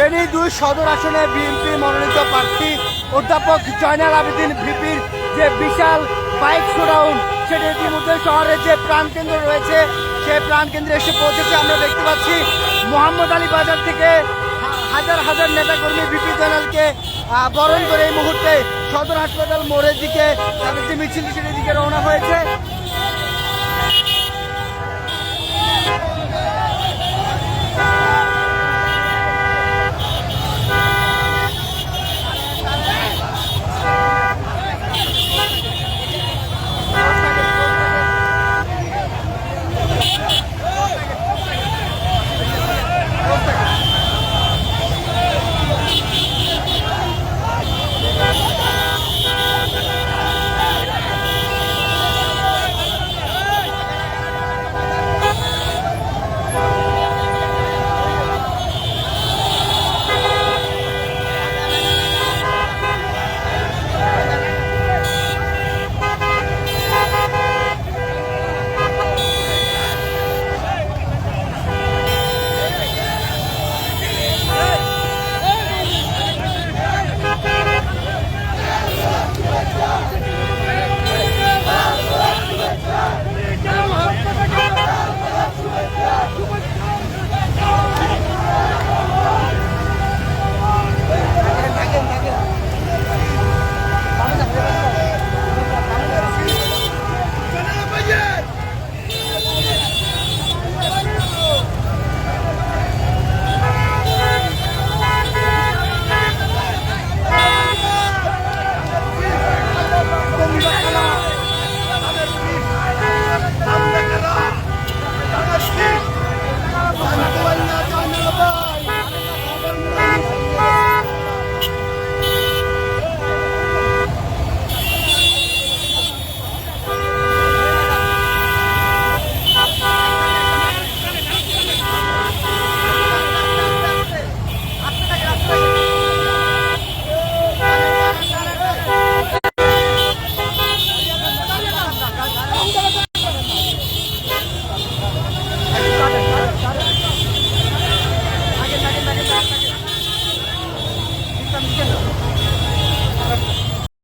ফেনী দুই সদর আসনে বিএনপি মনোনীত প্রার্থী অধ্যাপক জয়নাল আবেদিন ভিপির যে বিশাল বাইক শোডাউন, সেটি ইতিমধ্যে শহরের যে প্রাণকেন্দ্র রয়েছে, সেই প্রাণকেন্দ্রে এসে পৌঁছেছে। আমরা দেখতে পাচ্ছি মোহাম্মদ আলী বাজার থেকে হা- হাজার হাজার নেতাকর্মী ভিপি জয়নালকে বরণ করে এই মুহূর্তে সদর হাসপাতাল মোড়ের দিকে তাদের যে মিছিল, সেটির দিকে রওনা হয়েছে।